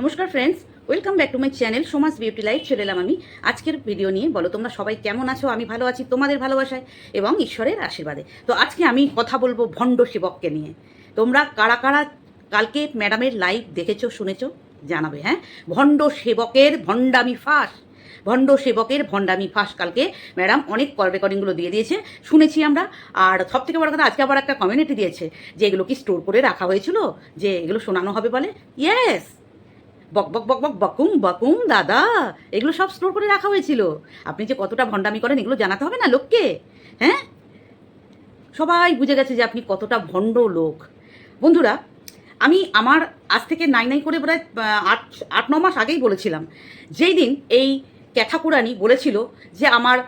নমস্কার friends welcome back to my channel Samaj beauty life চলে এলাম আমি। আজকের ভিডিও নিয়ে, বলো তোমরা সবাই কেমন আছো? আমি ভালো আছি, তোমাদের ভালোবাসায় এবং ঈশ্বরের আশীর্বাদে। তো আজকে আমি কথা বলব ভণ্ড সেবককে নিয়ে। তোমরা কারা কারা কালকে ম্যাডামের লাইভ দেখেছ, শুনেছো? জানাবে হ্যাঁ? ভণ্ড সেবকের ভণ্ডামি ফাঁস। ভণ্ড সেবকের ভণ্ডামি ফাঁস কালকে ম্যাডাম অনেক কল রেকর্ডিংগুলো দিয়ে দিয়েছে, শুনেছি আমরা। আর সব থেকে বড় কথা, আজকে আবার একটা কমিউনিটি দিয়েছে যে এগুলো কি স্টোর করে রাখা হয়েছিল? যে এগুলো শোনানো হবে বলে? ইয়েস বক বক বক বক, বকুম বকুম, দাদা। এগুলো সব স্টোর করে রাখা হয়েছিল। আপনি যে কতটা ভণ্ডামি করেন, এগুলো জানাতে হবে না লোককে? হ্যাঁ? সবাই বুঝে গেছে যে আপনি কতটা ভণ্ড লোক। বন্ধুরা, আমি আমার আজ থেকে নাই নাই করে প্রায় আট আট, ন মাস আগেই বলেছিলাম। যেই দিন এই ক্যাথাকুরানি বলেছিল যে আমার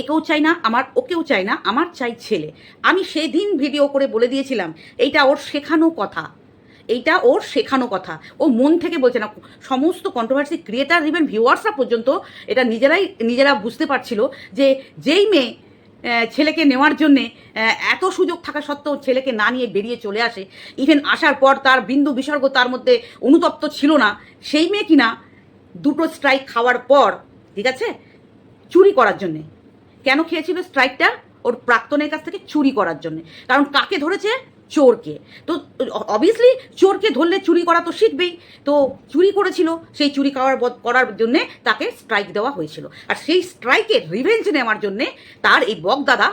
একেও চাই না, আমার ওকেও চাই না, আমার চাই ছেলে। আমি সেদিন ভিডিও করে বলে দিয়েছিলাম, এইটা ওর শেখানো কথা। এইটা ওর শেখানো কথা। ও মন থেকে বলছে না, সমস্ত কন্ট্রোভার্সি ক্রিয়েটার ইভেন ভিউয়ার্সরা পর্যন্ত এটা নিজেরাই, নিজেরা বুঝতে পারছিল যে যেই মেয়ে ছেলেকে নেওয়ার জন্যে এত সুযোগ থাকা সত্ত্বেও ছেলেকে না নিয়ে বেরিয়ে চলে আসে। ইভেন আসার পর তার বিন্দু বিসর্গ তার মধ্যে অনুতপ্ত ছিল না। সেই মেয়ে কিনা দুটো স্ট্রাইক খাওয়ার পর, ঠিক আছে, চুরি করার জন্যে। কেন খেয়েছিল স্ট্রাইকটা ওর প্রাক্তনের কাছ থেকে চুরি করার জন্য। কারণ কাকে ধরেছে? চোরকে। তো অবভিয়াসলি চোরকে ধরলে চুরি করা তো শিখবেই। তো চুরি করেছিল, সেই চুরি করার করার জন্যে তাকে স্ট্রাইক দেওয়া হয়েছিল। আর সেই স্ট্রাইকের রিভেঞ্জ নেওয়ার জন্যে তার এই বকদাদা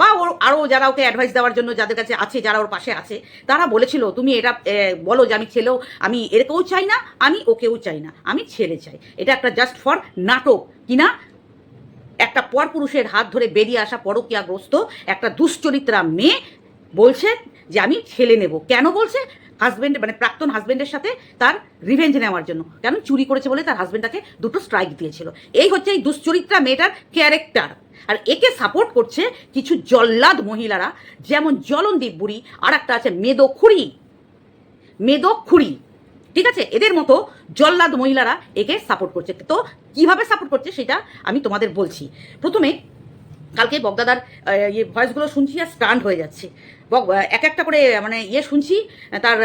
বা ওর আরও যারা ওকে অ্যাডভাইস দেওয়ার জন্য যাদের কাছে আছে, যারা ওর পাশে আছে, তারা বলেছিল, তুমি এটা বলো যে আমি ছেলেও, আমি এরকেও চাই না, আমি ওকেও চাই না, আমি ছেলে চাই। এটা একটা জাস্ট ফর নাটক। কিনা? একটা পরপুরুষের হাত ধরে বেরিয়ে আসা পরকীয়াগ্রস্ত একটা দুশ্চরিত্রা মেয়ে বলছে যে আমি ছেলে নেব। কেন বলছে? হাজবেন্ড মানে প্রাক্তন হাজবেন্ডের সাথে তার রিভেঞ্জ নেওয়ার জন্য। কেন চুরি করেছে বলে তার হাজবেন্ড তাকে দুটো স্ট্রাইক দিয়েছিল। এই হচ্ছে এই দুশ্চরিত্রা মেয়েটার ক্যারেক্টার আর একে সাপোর্ট করছে কিছু জল্লাদ মহিলারা, যেমন জলনদীপ বুড়ি আর একটা আছে মেদো-খুড়ি মেদো-খুড়ি ঠিক আছে? এদের মতো জল্লাদ মহিলারা একে সাপোর্ট করছে। তো কীভাবে সাপোর্ট করছে সেটা আমি তোমাদের বলছি। প্রথমে কালকে বগদাদার ইয়ে ভয়েসগুলো শুনছি আর স্টান্ড হয়ে যাচ্ছে। এক একটা করে মানে ইয়ে শুনছি তার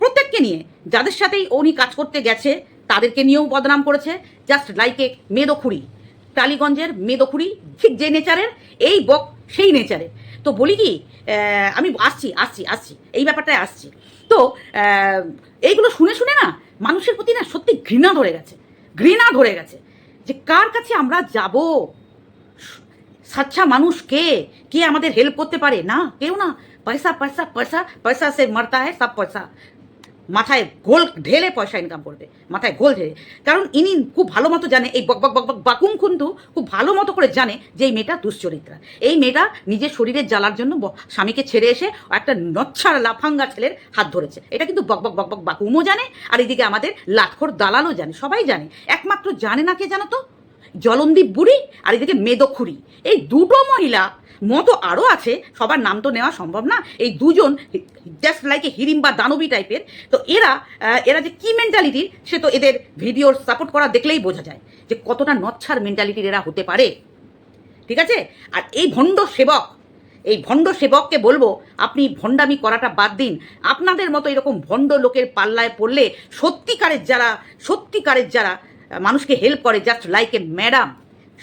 প্রত্যেককে নিয়ে, যাদের সাথেই উনি কাজ করতে গেছে, তাদেরকে নিয়েও বদনাম করেছে জাস্ট লাইক এ মেদোখুড়ি টালিগঞ্জের মেদোখুড়ি ঠিক যে নেচারের, এই বক সেই নেচারের। তো বলি কি আমি আসছি আসছি আসছি, এই ব্যাপারটায় আসছি। তো এইগুলো শুনে শুনে না, মানুষের প্রতি না সত্যি ঘৃণা ধরে গেছে। ঘৃণা ধরে গেছে যে কার কাছে আমরা যাব? সাচ্চা মানুষ কে? কে আমাদের হেল্প করতে পারে? না, কেউ না। পয়সা পয়সা পয়সা পয়সা সে মারতা হয়, সব পয়সা। মাথায় গোল ঢেলে পয়সা ইনকাম করবে, মাথায় গোল ঢেলে। কারণ ইনি খুব ভালো মতো জানে, এই বক বক বক বক, বাকুম কিন্তু খুব ভালো মতো করে জানে যে এই মেয়েটা দুশ্চরিত্রা। এই মেয়েটা নিজের শরীরের জ্বালার জন্য স্বামীকে ছেড়ে এসে একটা নচ্ছার, লাফাঙ্গা ছেলের হাত ধরেছে। এটা কিন্তু বক বক বক বক, বাকুমও জানে, আর এদিকে আমাদের লাটখোর দালালও জানে, সবাই জানে। একমাত্র জানে না কে জানো তো? জলন্দীপ বুড়ি আর এদিকে মেদখুরি এই দুটো মহিলা মতো আরও আছে, সবার নাম তো নেওয়া সম্ভব না। এই দুজন জাস্ট লাইক এ হিরিম বা দানবী টাইপের তো এরা এরা যে কী মেন্টালিটির সে তো এদের ভিডিওর সাপোর্ট করা দেখলেই বোঝা যায় যে কতটা নচ্ছার মেন্টালিটির এরা হতে পারে। ঠিক আছে? আর এই ভণ্ড সেবক, এই ভণ্ড সেবককে বলব, আপনি ভণ্ডামি করাটা বাদ দিন। আপনাদের মতো এরকম ভণ্ড লোকের পাল্লায় পড়লে সত্যিকারের যারা সত্যিকারের যারা মানুষকে হেল্প করে just like a madam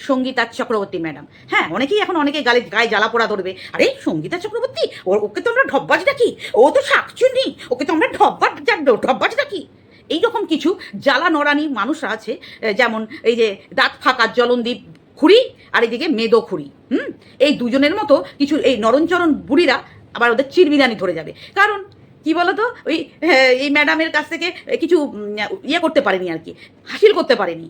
Sangita Chakraborty madam হ্যাঁ অনেকেই এখন অনেকে গালে, গায়ে জ্বালা পোড়া ধরবে। আরে, সঙ্গীতা চক্রবর্তী, ওর, ওকে তো আমরা ঢব্বাজ ডাকি ও তো শাকচুন্নি, ওকে তো আমরা ঢব্বাজ ঢব্বাজ ডাকি এইরকম কিছু জ্বালা নড়ানি মানুষরা আছে যেমন এই যে দাঁত ফাঁকা জলনদীপ খুঁড়ি, আর এদিকে মেদো খুঁড়ি, হুম? এই দুজনের মতো কিছু, এই নরনচরণ বুড়িরা আবার ওদের চিরবিদানি ধরে যাবে। কারণ কি বলতো? ওই হ্যাঁ, এই ম্যাডামের কাছ থেকে কিছু ইয়ে করতে পারেনি আর কি হাসিল করতে পারেনি।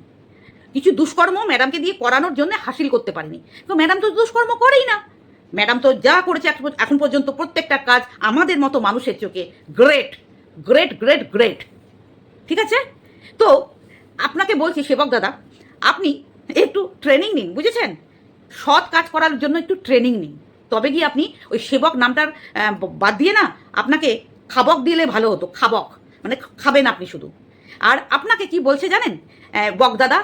কিছু দুষ্কর্ম ম্যাডামকে দিয়ে করানোর জন্য হাসিল করতে পারেনি। তো ম্যাডাম তো দুষ্কর্ম করেই না। ম্যাডাম তো যা করেছে এখন- এখন পর্যন্ত প্রত্যেকটা কাজ আমাদের মতো মানুষের চোখে গ্রেট গ্রেট গ্রেট গ্রেট ঠিক আছে? তো আপনাকে বলছি সেবক দাদা আপনি একটু ট্রেনিং নিন বুঝেছেন? সৎ কাজ করার জন্য একটু ট্রেনিং নিন। তবে গিয়ে আপনি ওই সেবক নামটার বাদ দিয়ে না আপনাকে খাবক দিলে ভালো হতো খাবক। মানে খাবেন আপনি শুধু। আর আপনাকে কি বলছে জানেন? আহ, বক দাদা?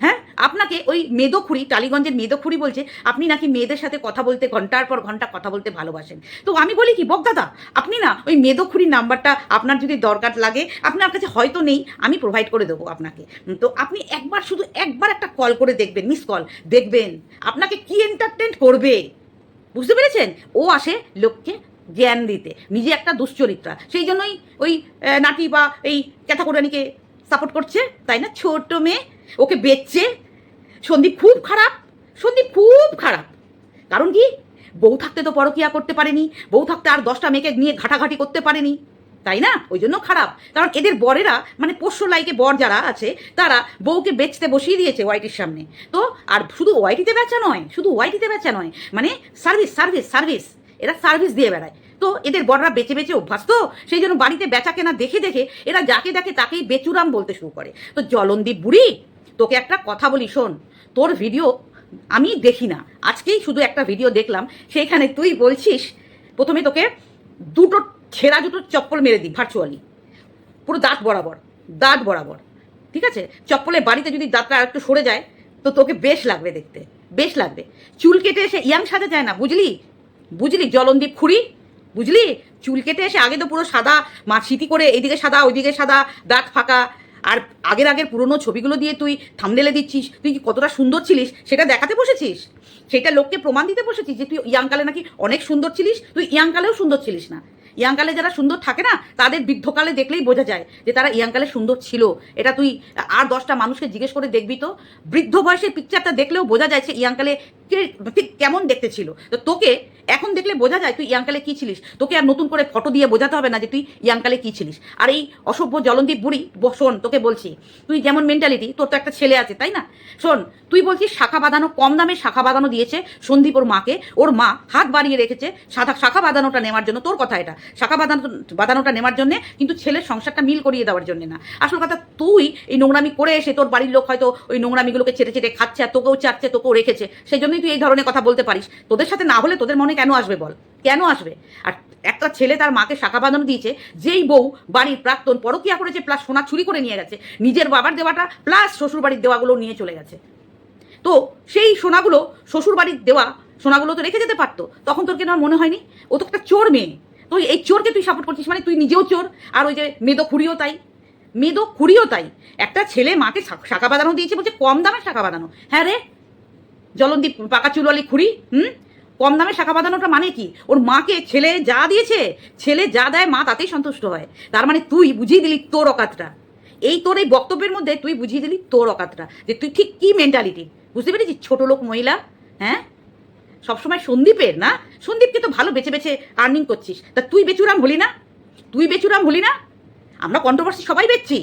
হ্যাঁ? আপনাকে ওই মেদোখুরি টালিগঞ্জের মেদোখুরি বলছে আপনি নাকি মেয়েদের সাথে কথা বলতে ঘণ্টার পর ঘণ্টা কথা বলতে ভালোবাসেন। তো আমি বলি কি বক দাদা আপনি না ওই মেদোখুরির নাম্বারটা আপনার যদি দরকার লাগে আপনার কাছে হয়তো নেই আমি প্রোভাইড করে দেবো আপনাকে। তো আপনি একবার শুধু একবার একটা কল করে দেখবেন মিস কল দেখবেন। আপনাকে কি এন্টারটেন করবে? বুঝতে পেরেছেন? ও আসে লোককে জ্ঞান দিতে, নিজে একটা দুশ্চরিত্রা। সেই জন্যই ওই নাটি বা এই ক্যাথাকোরানিকে সাপোর্ট করছে, তাই না? ছোট মেয়ে, ওকে বেচছে। সন্দীপ খুব খারাপ, সন্দীপ খুব খারাপ। কারণ কি? বউ থাকতে তো পরকিয়া করতে পারেনি, বউ থাকতে আর দশটা মেয়েকে নিয়ে ঘাটাঘাটি করতে পারেনি, তাই না? ওই জন্য খারাপ। কারণ এদের বরেরা মানে পোষ্য লাইকে বর যারা আছে, তারা বউকে বেচতে বসিয়ে দিয়েছে ওয়াইটির সামনে। তো আর শুধু ওয়াইটিতে বেচা নয়, শুধু ওয়াইটিতে বেচা নয় মানে সার্ভিস সার্ভিস সার্ভিস। এরা সার্ভিস দিয়ে বেড়ায়। তো এদের বড়রা বেঁচে বেঁচে অভ্যাস। তো সেই জন্য বাড়িতে বেচা কেনা দেখে দেখে এরা যাকে দেখে তাকেই বেচুরাম বলতে শুরু করে। তো জলন্দীপ বুড়ি, তোকে একটা কথা বলি শোন। তোর ভিডিও আমি দেখি না। আজকেই শুধু একটা ভিডিও দেখলাম। সেইখানে তুই বলছিস, প্রথমে তোকে দুটো ছেঁড়া দুটো চপ্পল মেরে দিই ভার্চুয়ালি পুরো দাঁত বরাবর দাঁত বরাবর। ঠিক আছে? চপ্পলের বাড়িতে যদি দাঁতটা আর একটু সরে যায়, তো তোকে বেশ লাগবে দেখতে। বেশ লাগবে। চুল কেটে এসে ইয়াং সাজা যায় না, বুঝলি? বুঝলি? জলন্দীপ খুঁড়ি, বুঝলি? চুল কেটে এসে আগে তো পুরো সাদা, মা স্মৃতি করে এদিকে সাদা, ওইদিকে সাদা, দাঁত ফাঁকা। আর আগের আগের পুরনো ছবিগুলো দিয়ে তুই থামনেলে দিচ্ছিস, তুই কি কতটা সুন্দর ছিলিস? সেটা দেখাতে বসেছিস? সেটা লোককে প্রমাণ দিতে বসেছিস যে তুই ইয়াংকালে নাকি অনেক সুন্দর ছিলিস? তুই ইয়াংকালেও সুন্দর ছিলিস না। ইয়াংকালে যারা সুন্দর থাকে না, তাদের বৃদ্ধকালে দেখলেই বোঝা যায় যে তারা ইয়াংকালে সুন্দর ছিল। এটা তুই, আর দশটা মানুষকে জিজ্ঞেস করে দেখবি তো? বৃদ্ধ বয়সের পিকচারটা দেখলেও বোঝা যায় যে ইয়াংকালে ঠিক কেমন দেখতে ছিল? তো তোকে এখন দেখলে বোঝা যায় তুই ইয়াংকালে কী ছিলিস? তোকে আর নতুন করে ফটো দিয়ে বোঝাতে হবে না যে তুই ইয়াংকালে কী ছিলিস। আর এই অসভ্য জলন্দীপ বুড়ি শোন, তোকে বলছি, তুই যেমন মেন্টালিটি তোর তো একটা ছেলে আছে, তাই না? শোন, তুই বলছিস শাখা বাঁধানো কম দামে শাখা বাঁধানো দিয়েছে সন্দীপ ওর মাকে, ওর মা হাত বাড়িয়ে রেখেছে সাদা শাখা বাঁধানোটা নেওয়ার জন্য, তোর কথা এটা। শাখা বাঁধানো, বাঁধানোটা নেওয়ার জন্য কিন্তু ছেলের সংসারটা মিল করিয়ে দেওয়ার জন্য না। আসল কথা, তুই এই নোংরামি করে এসে তোর বাড়ির লোক হয়তো ওই নোংরামিগুলোকে ছেড়ে ছেড়ে খাচ্ছে আর তোকেও চাচ্ছে তোকেও রেখেছে, সেই জন্যই তুই এই ধরনের কথা বলতে পারিস। তোদের সাথে না হলে তোদের মনে কেন আসবে বল? কেন আসবে? আর একটা ছেলে তার মাকে শাখা বাঁধানো দিয়েছে, যেই বউ বাড়ির প্রাক্তন পরকিয়া করেছে প্লাস সোনা চুরি করে নিয়ে গেছে, নিজের বাবার দেওয়াটা প্লাস শ্বশুর বাড়ির দেওয়াগুলো নিয়ে চলে গেছে। তো সেই সোনাগুলো শ্বশুর বাড়ির দেওয়া সোনাগুলো তো রেখে যেতে পারতো, তখন তোর কেন মনে হয়নি? ও তো একটা চোর মেয়ে। তুই এই চোরকে তুই সাপোর্ট করছিস মানে তুই নিজেও চোর, আর ওই যে মেদো খুঁড়িও তাই। মেদো খুঁড়িও তাই। একটা ছেলে মাকে শাখা বাঁধানো দিয়েছে বলছে, কম দামে শাখা বাঁধানো। হ্যাঁ রে জলন্দীপ পাকা চুলওয়ালি খুঁড়ি, হুম? কম দামে শাখা বাঁধানোটা মানে কি? ওর মাকে ছেলে যা দিয়েছে, ছেলে যা দেয় মা তাতেই সন্তুষ্ট হয়। তার মানে তুই বুঝিয়ে দিলি তোর অকাতটা। এই তোর এই বক্তব্যের মধ্যে তুই বুঝিয়ে দিলি তোর অকাতটা। যে তুই ঠিক কী মেন্টালিটি বুঝতে পেরেছিস? ছোট লোক মহিলা হ্যাঁ? সবসময় সন্দীপের, না? সন্দীপকে তো ভালো বেছে বেছে আর্নিং করছিস। তা তুই বেচুরাম হলি না? তুই বেচুরাম হলি না? আমরা কন্ট্রোভার্সি সবাই বেচছি।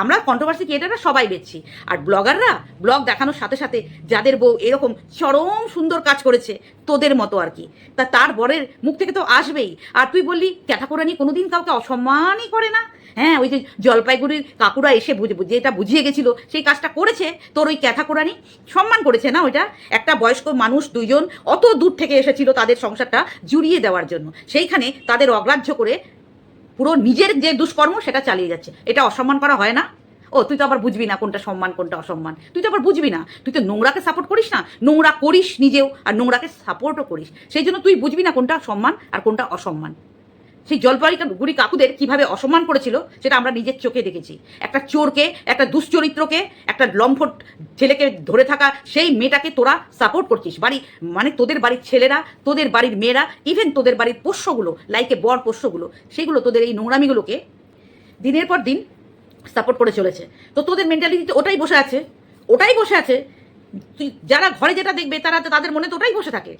আমরা কন্ট্রোভার্সি ক্রিয়েটাররা সবাই বেচছি। আর ব্লগাররা ব্লগ দেখানোর সাথে সাথে যাদের বউ এরকম চরম সুন্দর কাজ করেছে, তোদের মতো আর কি। তা তার বরের মুখ থেকে তো আসবেই। আর তুই বললি ক্যাথাকোরানি কোনোদিন কাউকে অসম্মানই করে না? হ্যাঁ ওই যে জলপাইগুড়ির কাকুরা এসে যেটা বুঝিয়ে গেছিল, সেই কাজটা করেছে, তোর ওই ক্যাথাকোরানি সম্মান করেছে না ওইটা? একটা বয়স্ক মানুষ দুইজন অত দূর থেকে এসেছিল তাদের সংসারটা জুড়িয়ে দেওয়ার জন্য। সেইখানে তাদের অগ্রাহ্য করে পুরো নিজের যে দুষ্কর্ম সেটা চালিয়ে যাচ্ছে। এটা অসম্মান করা হয় না। ও, তুই তো আবার বুঝবি না কোনটা সম্মান, কোনটা অসম্মান। তুই তো আবার বুঝবি না। তুই তো নোংরাকে সাপোর্ট করিস না। নোংরা করিস নিজেও, আর নোংরাকে সাপোর্টও করিস। সেই জন্য তুই বুঝবি না কোনটা সম্মান আর কোনটা অসম্মান। সেই জলপাই গুড়ি কাকুদের কীভাবে অসম্মান করেছিল সেটা আমরা নিজের চোখে দেখেছি। একটা চোরকে, একটা দুশ্চরিত্রকে, একটা লম্ফট ছেলেকে ধরে থাকা সেই মেয়েটাকে তোরা সাপোর্ট করছিস। বাড়ি মানে তোদের বাড়ির ছেলেরা, তোদের বাড়ির মেয়েরা ইভেন তোদের বাড়ির পোষ্যগুলো লাইকে বর পোষ্যগুলো, সেগুলো তোদের এই নোংরামিগুলোকে দিনের পর দিন সাপোর্ট করে চলেছে। তো তোদের মেন্টালিটিতে ওটাই বসে আছে, ওটাই বসে আছে। যারা ঘরে যেটা দেখবে তারা তাদের মনে তো ওটাই বসে থাকে।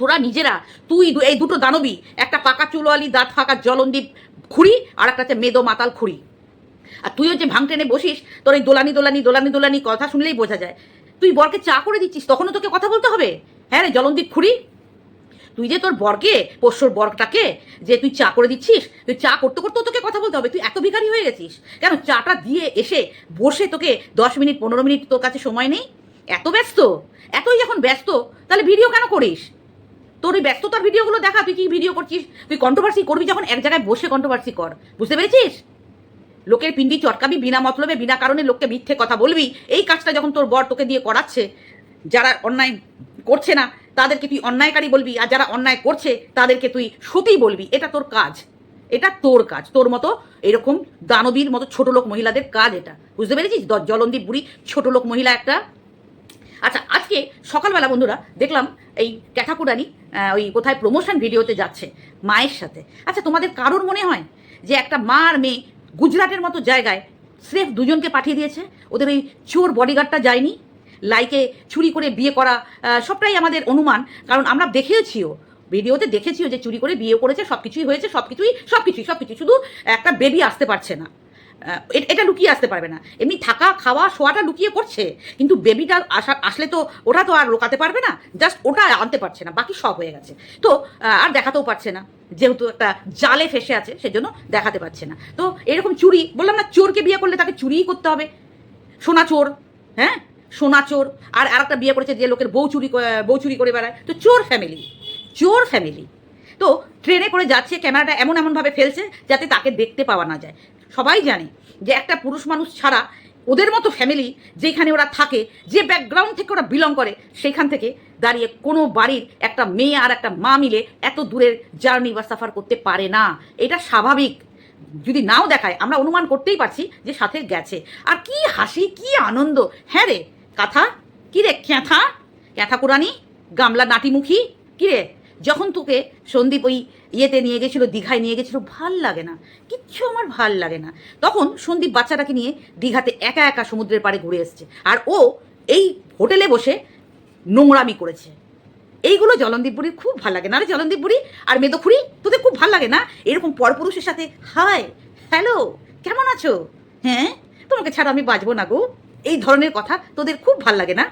তোরা নিজেরা, তুই এই দুটো দানবী, একটা পাকা চুলওয়ালি, দাঁত ফাঁকা জলন্দীপ খুঁড়ি, আর একটা হচ্ছে মেদো মাতাল খুঁড়ি। আর তুই হচ্ছে ভাঙ টেনে বসিস, তোর এই দোলানি দোলানি দোলানি দোলানি কথা শুনলেই বোঝা যায়। তুই বরকে চা করে দিচ্ছিস, তখনও তোকে কথা বলতে হবে? হ্যাঁ রে, জলন্দীপ খুঁড়ি। তুই যে তোর বরকে, পোষ্যর বরটাকে, যে তুই চা করে দিচ্ছিস, তুই চা করতে করতেও তোকে কথা বলতে হবে, তুই এত ভিখারি হয়ে গেছিস। কেন, চাটা দিয়ে এসে বসে তোকে দশ মিনিট, পনেরো মিনিট তোর কাছে সময় নেই? এত ব্যস্ত? এতই যখন ব্যস্ত, তাহলে ভিডিও কেন করিস? তোর ওই ব্যস্ততার ভিডিওগুলো দেখা, তুই কি ভিডিও করছিস? তুই কন্ট্রোভার্সি করবি যখন এক জায়গায় বসে কন্ট্রোভার্সি কর। বুঝতে পেরেছিস? লোকের পিন্ডি চটকাবি বিনা মতলবে, বিনা কারণে লোককে মিথ্যে কথা বলবি। এই কাজটা যখন তোর বর তোকে দিয়ে করাচ্ছে, যারা অন্যায় করছে না, তাদেরকে তুই অন্যায়কারী বলবি, আর যারা অন্যায় করছে, তাদেরকে তুই সতী বলবি। এটা তোর কাজ। এটা তোর কাজ। তোর মতো এরকম দানবীর মতো ছোট লোক মহিলাদের কাজ এটা। বুঝতে পেরেছিস? দ- জলন্দীপ বুড়ি ছোট লোক মহিলা একটা আচ্ছা আজকে সকালবেলা বন্ধুরা দেখলাম এই ক্যাঠাকুরানি ওই কোথায় প্রমোশন ভিডিওতে যাচ্ছে মায়ের সাথে। আচ্ছা তোমাদের কারোর মনে হয় যে একটা মা আর মেয়ে গুজরাটের মতো জায়গায় স্রেফ দুজনকে পাঠিয়ে দিয়েছে? ওদের ওই চোর বডিগার্ডটা যায়নি? লাইকে চুরি করে বিয়ে করা সবটাই আমাদের অনুমান। কারণ আমরা দেখেওছিও, ভিডিওতে দেখেছিও যে চুরি করে বিয়ে করেছে সব কিছুই হয়েছে সব কিছুই সব কিছুই সব কিছুই শুধু একটা বেবি আসতে পারছে না। এটা লুকিয়ে আসতে পারবে না। এমনি থাকা, খাওয়া, শোয়াটা লুকিয়ে করছে। কিন্তু বেবিটা আসা আসলে তো ওটা তো আর লোকাতে পারবে না জাস্ট ওটা আনতে পারছে না, বাকি সব হয়ে গেছে। তো আর দেখাতেও পারছে না, যেহেতু একটা জালে ফেসে আছে, সেজন্য দেখাতে পারছে না। তো এরকম চুরি, বললাম না, চোরকে বিয়ে করলে তাকে চুরিই করতে হবে। সোনা চোর হ্যাঁ? সোনা চোর। আর আরেকটা বিয়ে করেছে যে লোকের বউ চুরি বউ চুরি করে বেড়ায়। তো চোর ফ্যামিলি চোর ফ্যামিলি তো ট্রেনে করে যাচ্ছে, ক্যামেরাটা এমন এমনভাবে ফেলছে, যাতে তাকে দেখতে পাওয়া না যায়। সবাই জানে যে একটা পুরুষ মানুষ ছাড়া ওদের মতো ফ্যামিলি যেখানে ওরা থাকে, যে ব্যাকগ্রাউন্ড থেকে ওরা বিলং করে, সেখান থেকে দাঁড়িয়ে কোনো বাড়ির একটা মেয়ে আর একটা মা মিলে এত দূরের জার্নি বা সাফার করতে পারে না। এটা স্বাভাবিক। যদি নাও দেখায়, আমরা অনুমান করতেই পারছি যে সাথে গেছে। আর কি হাসি, কি আনন্দ। হ্যাঁ রে, কাথা? কি রে, ক্যাথা? ক্যাথা কোরআনি গামলা নাটিমুখী? কি রে? যখন তোকে সন্দীপ ওই ইয়েতে নিয়ে গেছিল, দীঘায় নিয়ে গেছিল, ভালো লাগে না। কিচ্ছু আমার ভালো লাগে না। তখন সন্দীপ বাচ্চাটাকে নিয়ে দীঘাতে একা একা সমুদ্রের পাড়ে ঘুরে এসছে। আর ও এই হোটেলে বসে নোংরামি করেছে। এইগুলো জলন্দীপ খুব ভালো লাগে। না রে জলন্দীপ বুড়ি আর মেদখুড়ি তোদের খুব ভালো লাগে না? এরকম পরপুরুষের সাথে হাই হ্যালো, কেমন আছো? হ্যাঁ? তোমাকে ছাড়া আমি বাঁচবো না গো। এই ধরনের কথা তোদের খুব ভালো লাগে না?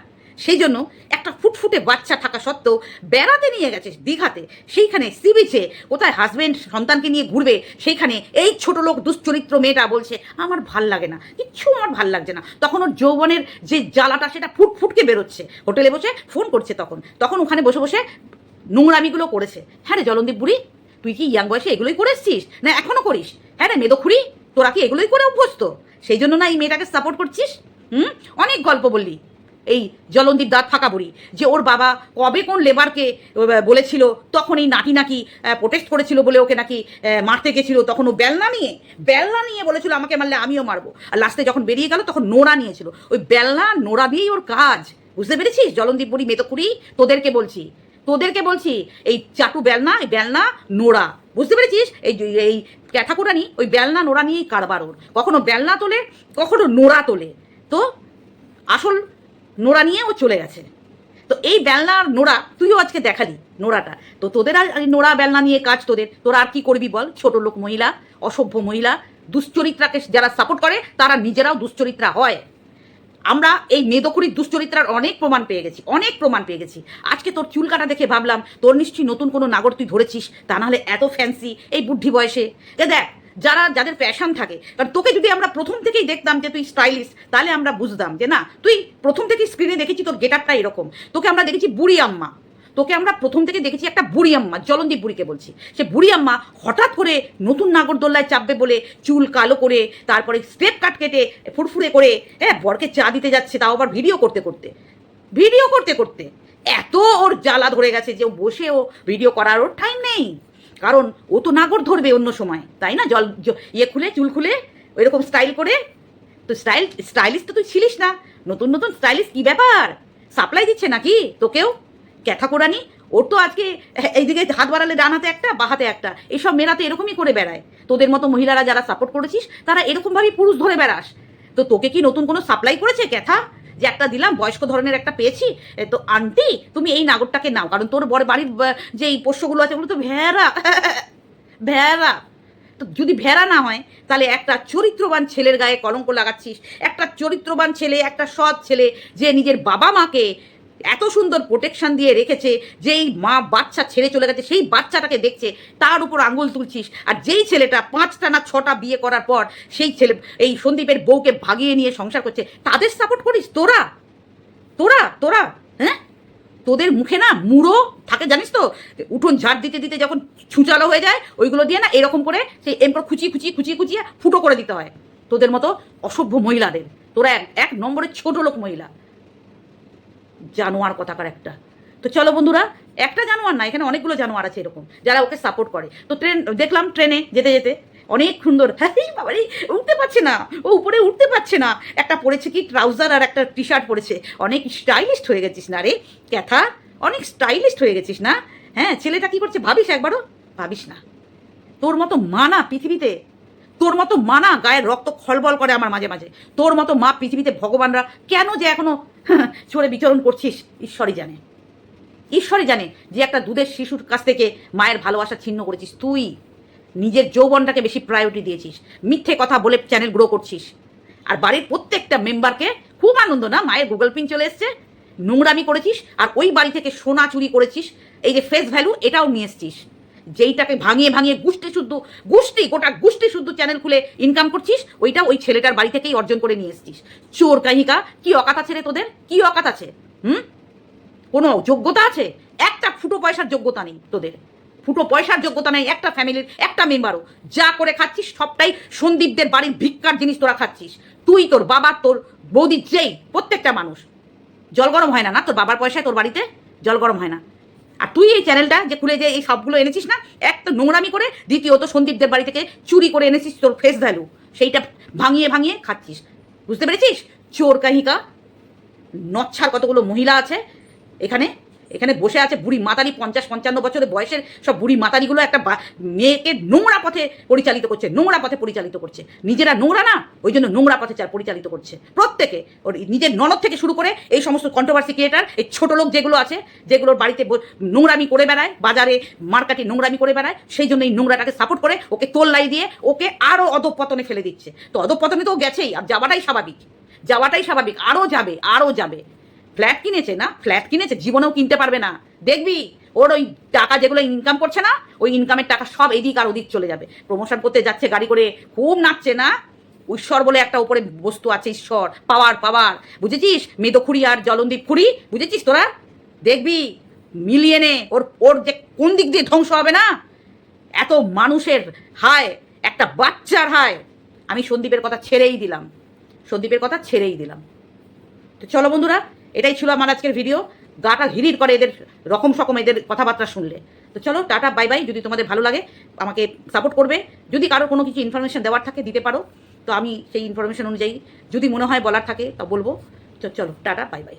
সেই জন্য একটা ফুটফুটে বাচ্চা থাকা সত্ত্বেও বেড়াতে নিয়ে গেছে দীঘাতে। সেইখানে সি বিচে কোথায় হাজবেন্ড সন্তানকে নিয়ে ঘুরবে, সেইখানে এই ছোট লোক দুশ্চরিত্র মেয়েটা বলছে, আমার ভালো লাগে না, কিচ্ছু আমার ভালো লাগছে না। তখন ওর যৌবনের যে জ্বালাটা, সেটা ফুটফুটকে বেরোচ্ছে। হোটেলে বসে ফোন করছে তখন। তখন ওখানে বসে বসে নোংরামিগুলো করেছে। হ্যাঁ রে জলন্দীপ বুড়ি, তুই কি ইয়াং বয়সে এগুলোই করে এসছিস? না এখনও করিস? হ্যাঁ রে মেদখুড়ি তোরা কি এগুলোই করে অভ্যস্ত? সেই জন্য না এই মেয়েটাকে সাপোর্ট করছিস? হুম? অনেক গল্প বললি। এই জলন্দীপ দাঁত ফাঁকা বুড়ি। যে ওর বাবা কবে কোন লেবারকে বলেছিল, তখন এই নাটি নাকি প্রোটেস্ট করেছিল বলে ওকে নাকি মারতে গেছিল। তখন ও বেলনা নিয়ে বেলনা নিয়ে বলেছিল, আমাকে মারলে আমিও মারবো। আর লাস্টে যখন বেরিয়ে গেল, তখন নোড়া নিয়েছিল। ওই বেলনা, নোড়া দিয়েই ওর কাজ। বুঝতে পেরেছিস? জলন্দীপ বুড়ি মেতকুড়ি তোদেরকে বলছি। তোদেরকে বলছি, এই চাটু বেলনা, এই বেলনা, নোড়া। বুঝতে পেরেছিস? এই এই ক্যাঠাকুরানি, ওই বেলনা, নোড়া নিয়েই কারবার ওর। কখনো বেলনা তোলে, কখনো নোড়া তোলে। তো আসল নোড়া নিয়ে ও চলে গেছে। তো এই বেলনা আর নোড়া তুইও আজকে দেখালি নোড়াটা। তো তোদের আর নোড়া বেলনা নিয়ে কাজ তোদের। তোরা আর কি করবি বল? ছোট লোক মহিলা, অসভ্য মহিলা, দুশ্চরিত্রাকে যারা সাপোর্ট করে, তারা নিজেরাও দুশ্চরিত্রা হয়। আমরা এই মেদকুরির দুশ্চরিত্রার অনেক প্রমাণ পেয়ে গেছি, অনেক প্রমাণ পেয়ে গেছি। আজকে তোর চুল কাটা দেখে ভাবলাম, তোর নিশ্চয়ই নতুন কোনো নাগর তুই ধরেছিস, তা নাহলে এত ফ্যান্সি এই বুদ্ধি বয়সে। এ দেখ যারা, যাদের প্যাশন থাকে। কারণ তোকে যদি আমরা প্রথম থেকেই দেখতাম যে তুই স্টাইলিশ তাহলে আমরা বুঝতাম যে না, তুই প্রথম থেকেই স্ক্রিনে দেখেছি তোর গেটআপটা এরকম। তোকে আমরা দেখেছি বুড়ি আম্মা। তোকে আমরা প্রথম থেকে দেখেছি একটা বুড়ি আম্মা, জলন্দীপ বুড়িকে বলছি। সে বুড়ি আম্মা হঠাৎ করে নতুন নাগরদোল্লায় চাপবে বলে চুল কালো করে, তারপরে স্টেপ কাট কেটে, ফুরফুরে করে হ্যাঁ বরকে চা দিতে যাচ্ছে, তাও আবার ভিডিও করতে করতে। ভিডিও করতে করতে এত ওর জ্বালা ধরে গেছে যে ও বসে ও ভিডিও করার ওর টাইম নেই। কারণ ও তো নাগর ধরবে অন্য সময়, তাই না? জল ইয়ে খুলে, চুল খুলে, ওইরকম স্টাইল করে। তো স্টাইল স্টাইলিশ তো তুই ছিলিস না। নতুন নতুন স্টাইলিশ কি ব্যাপার? সাপ্লাই দিচ্ছে নাকি তোকেও? ক্যাথা কোরানি ওর তো আজকে এইদিকে হাত বাড়ালে ডান হাতে একটা, বা হাতে একটা। এইসব মেয়েরা এরকমই করে বেড়ায়। তোদের মতো মহিলারা যারা সাপোর্ট করেছিস, তারা এরকমভাবেই পুরুষ ধরে বেড়াস। তো তোকে কি নতুন কোনো সাপ্লাই করেছে ক্যাথা? যে একটা দিলাম, বয়স্ক ধরনের একটা পেয়েছি তো আন্টি, তুমি এই নাগরটাকে নাও। কারণ তোর বড় বাড়ির যে এই পোষ্যগুলো আছে ওগুলো তো ভেড়া। ভেড়া। তো যদি ভেড়া না হয়, তাহলে একটা চরিত্রবান ছেলের গায়ে কলঙ্ক লাগাচ্ছিস। একটা চরিত্রবান ছেলে, একটা সৎ ছেলে, যে নিজের বাবা মাকে এত সুন্দর প্রোটেকশন দিয়ে রেখেছে, যেই মা বাচ্চা ছেড়ে চলে গেছে, সেই বাচ্চাটাকে দেখছে, তার উপর আঙুল তুলছিস, আর যেই ছেলেটা পাঁচটা না ছটা বিয়ে করার পর সেই ছেলে, এই সন্দীপের বউকে ভাগিয়ে নিয়ে সংসার করছে, তাদের সাপোর্ট করিস? তোরা? তোরা? তোরা? হ্যাঁ? তোদের মুখে না মুড়ো থাকে, জানিস তো? উঠোন ঝাড় দিতে দিতে যখন ছুঁচালো হয়ে যায়, ওইগুলো দিয়ে না এরকম করে সেই এরপর খুচিয়ে খুচিয়ে খুচিয়ে খুচিয়ে ফুটো করে দিতে হয়। তোদের মতো অসভ্য মহিলাদের। তোরা এক এক নম্বরের ছোট লোক মহিলা। জানোয়ার কথাকার একটা। তো চলো বন্ধুরা, একটা জানোয়ার না, এখানে অনেকগুলো জানোয়ার আছে এরকম, যারা ওকে সাপোর্ট করে। তো ট্রেন দেখলাম ট্রেনে যেতে যেতে অনেক সুন্দর হ্যাঁ বাবারে উঠতে পারছে না, ও উপরে উঠতে পারছে না। একটা পরেছে কি ট্রাউজার আর একটা টি শার্ট পরেছে। অনেক স্টাইলিস্ট হয়ে গেছিস না রে, ক্যাথা? অনেক স্টাইলিস্ট হয়ে গেছিস না? হ্যাঁ ছেলেটা কি করছে ভাবিস একবারও? ভাবিস না। তোর মতো মানা পৃথিবীতে। তোর মতো মানা গায়ের রক্ত খলবল করে আমার মাঝে মাঝে। তোর মতো মা পৃথিবীতে ভগবানরা কেন যে এখনও চড়ে বিচরণ করছিস? ঈশ্বরই জানে। ঈশ্বরই জানে যে একটা দুধের শিশুর কাছ থেকে মায়ের ভালোবাসা ছিন্ন করেছিস তুই। নিজের যৌবনটাকে বেশি প্রায়োরিটি দিয়েছিস। মিথ্যে কথা বলে চ্যানেল গ্রো করছিস। আর বাড়ির প্রত্যেকটা মেম্বারকে খুব আনন্দ না? মায়ের গুগল পিন চলে এসছে, নোংরামি করেছিস, আর ওই বাড়ি থেকে সোনা চুরি করেছিস, এই যে ফেস ভ্যালু এটাও নিয়ে এসছিস। যেইটাকে ভাঙিয়ে ভাঙিয়ে গুষ্টি শুদ্ধ গুষ্টি গোটা গুষ্টি শুদ্ধ চ্যানেল খুলে ইনকাম করছিস, ওইটা ওই ছেলেটার বাড়ি থেকেই অর্জন করে নিয়ে এসছিস। চোর কাহিকা, কি অকাত আছে রে তোদের? কি অকাত আছে? হুম? কোনো যোগ্যতা আছে? একটা ফুটো পয়সার যোগ্যতা নেই তোদের। ফুটো পয়সার যোগ্যতা নেই, একটা ফ্যামিলির একটা মেম্বারও যা করে খাচ্ছিস, সবটাই সন্দীপদের বাড়ির ভিক্ষার জিনিস তোরা খাচ্ছিস। তুই, তোর বাবার তোর বৌদির যেই, প্রত্যেকটা মানুষ। জল গরম হয় না না? তোর বাবার পয়সায় তোর বাড়িতে জল গরম হয় না। আর তুই এই চ্যানেলটা যে খুলে যে এই সবগুলো এনেছিস না এক তো নোংরামি করে দ্বিতীয়ত সন্দীপদের বাড়ি থেকে চুরি করে এনেছিস তোর ফেস ভ্যালু সেইটা ভাঙিয়ে ভাঙিয়ে খাচ্ছিস। বুঝতে পেরেছিস? চোর কাহিকা, নচ্ছার কতগুলো মহিলা আছে এখানে? এখানে বসে আছে বুড়ি মাতারি পঞ্চাশ পঞ্চান্ন বছরের বয়সের সব বুড়ি মাতারিগুলো একটা মেয়েকে নোংরা পথে পরিচালিত করছে, নোংরা পথে পরিচালিত করছে। নিজেরা নোংরা না, ওই জন্য নোংরা পথে চার পরিচালিত করছে। প্রত্যেকে, ওর নিজের ননদ থেকে শুরু করে এই সমস্ত কন্ট্রোভার্সি ক্রিয়েটার এই ছোট লোক যেগুলো আছে, যেগুলোর বাড়িতে নোংরামি করে বেড়ায়, বাজারে মার্কেটে নোংরামি করে বেড়ায়, সেই জন্য এই নোংরাটাকে সাপোর্ট করে, ওকে তোল্লাই দিয়ে ওকে আরও অধপতনে ফেলে দিচ্ছে। তো অধপতনে তো গেছেই, আর যাওয়াটাই স্বাভাবিক। যাওয়াটাই স্বাভাবিক আরও যাবে আরও যাবে। ফ্ল্যাট কিনেছে না? ফ্ল্যাট কিনেছে, জীবনেও কিনতে পারবে না। দেখবি, ওর ওই টাকা যেগুলো ইনকাম করছে না, ওই ইনকামের টাকা সব এদিক আর ওদিক চলে যাবে। প্রমোশন করতে যাচ্ছে, গাড়ি করে খুব নাচছে না? ঈশ্বর বলে একটা উপরে বস্তু আছে ঈশ্বর পাওয়ার পাওয়ার বুঝেছিস? মেদখুড়ি আর জলন্দীপ খুড়ি, বুঝেছিস তোরা? দেখবি, মিলিয়নে ওর ওর যে কোন দিক দিয়ে ধ্বংস হবে না? এত মানুষের হায়, একটা বাচ্চার হায়। আমি সন্দীপের কথা ছেড়েই দিলাম। সন্দীপের কথা ছেড়েই দিলাম। তো চলো বন্ধুরা এটাই ছিল আমার আজকের ভিডিও গাটা হিরির করে এদের রকম সকম এদের কথাবার্তা শুনলে। তো চলো, টাটা বাই বাই যদি তোমাদের ভালো লাগে, আমাকে সাপোর্ট করবে। যদি কারও কোনো কিছু ইনফরমেশন দেওয়ার থাকে, দিতে পারো। তো আমি সেই ইনফরমেশন অনুযায়ী, যদি মনে হয় বলার থাকে, তা বলব। তো চলো, টাটা বাই বাই